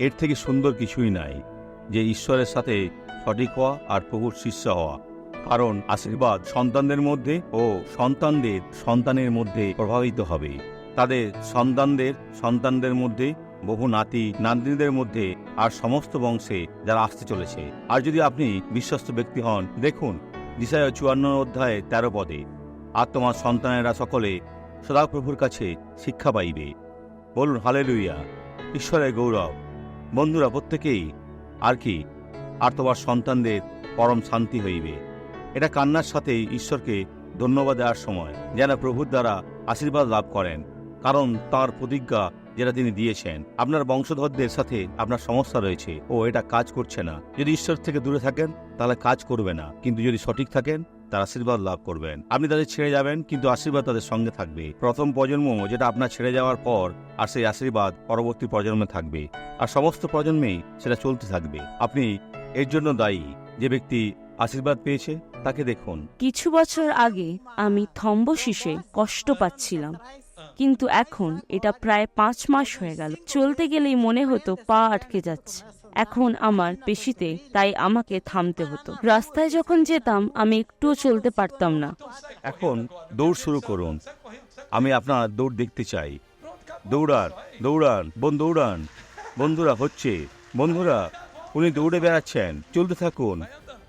এর থেকে সুন্দর কিছুই নাই যে ঈশ্বরের সাথে সঠিক হওয়া আর প্রভুর শিষ্য হওয়া। কারণ আশীর্বাদ সন্তানদের মধ্যে ও সন্তানদের সন্তানের মধ্যে প্রভাবিত হবে। তাদের সন্তানদের সন্তানদের মধ্যে, বহু নাতি নাতনিদের মধ্যে আর সমস্ত বংশে যারা আসতে চলেছে। আর যদি আপনি বিশ্বস্ত ব্যক্তি হন, দেখুন দিশায় চুয়ান্ন অধ্যায়ে তেরো পদে, আর তোমার সন্তানেরা সকলে সদাপ্রভুর কাছে শিক্ষা পাইবে। বলুন হালে হালেলুইয়া ঈশ্বরের গৌরব। বন্ধুরা, প্রত্যেকেই আর কি, আর তোমার সন্তানদের পরম শান্তি হইবে। এটা কান্নার সাথে ঈশ্বরকে ধন্যবাদ দেওয়ার সময় যেন প্রভুর দ্বারা আশীর্বাদ লাভ করেন, কারণ তার প্রতিজ্ঞা যেটা তিনি দিয়েছেন, আপনার বংশধরদের সাথে আপনার সমস্যা রয়েছে, ও এটা কাজ করছে না। যদি ঈশ্বর থেকে দূরে থাকেন, তাহলে কাজ করবে না। কিন্তু যদি সঠিক থাকেন তার আশীর্বাদ লাভ করবেন। আপনি তাদের ছেড়ে যাবেন, কিন্তু আশীর্বাদ তাদের সঙ্গে থাকবে। প্রথম প্রজন্ম যেটা আপনার ছেড়ে যাওয়ার পর, আর সেই আশীর্বাদ পরবর্তী প্রজন্মে থাকবে। আর সমস্ত প্রজন্মেই সেটা চলতে থাকবে। আপনি এর জন্য দায়ী। যে ব্যক্তি আশীর্বাদ পেয়েছে, তাকে দেখুন। কিছু বছর আগে আমি থম্বশিসে কষ্ট পাচ্ছিলাম। কিন্তু এখন এটা প্রায় পাঁচ মাস হয়ে গেল। চলতে গেলেই মনে হতো পা আটকে যাচ্ছে। এখন আমার পেশিতে, তাই আমাকে থামতে হতো। রাস্তায় যখন যেতাম, আমি একটুও চলতে পারতাম না। এখন দৌড় শুরু করুন। আমি আপনার দৌড় দেখতে চাই। দৌড়ান দৌড়ান, বোন দৌড়ান। বন্ধুরা হচ্ছে, বন্ধুরা, উনি দৌড়ে বেড়াচ্ছেন। চলতে থাকুন,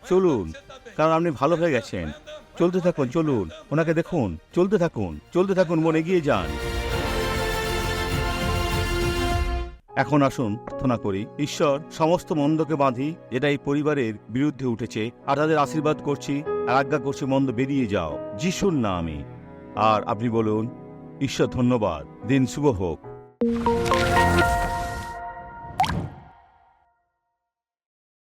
চলুন, কারণ আপনি ভালো হয়ে গেছেন। চলতে থাকুন, চলুন, ওনাকে দেখুন, চলতে থাকুন চলতে থাকুন, বোন, এগিয়ে যান। এখন আসুন প্রার্থনা করি, ঈশ্বর, সমস্ত মন্দকে বাঁধি যেটা এই পরিবারের বিরুদ্ধে উঠেছে আর তাদের আশীর্বাদ করছি, আর আজ্ঞা করছি মন্দ বেরিয়ে যাও, যিশুর আমি আর আপনি বলুন, ঈশ্বর ধন্যবাদ, দিন শুভ হোক।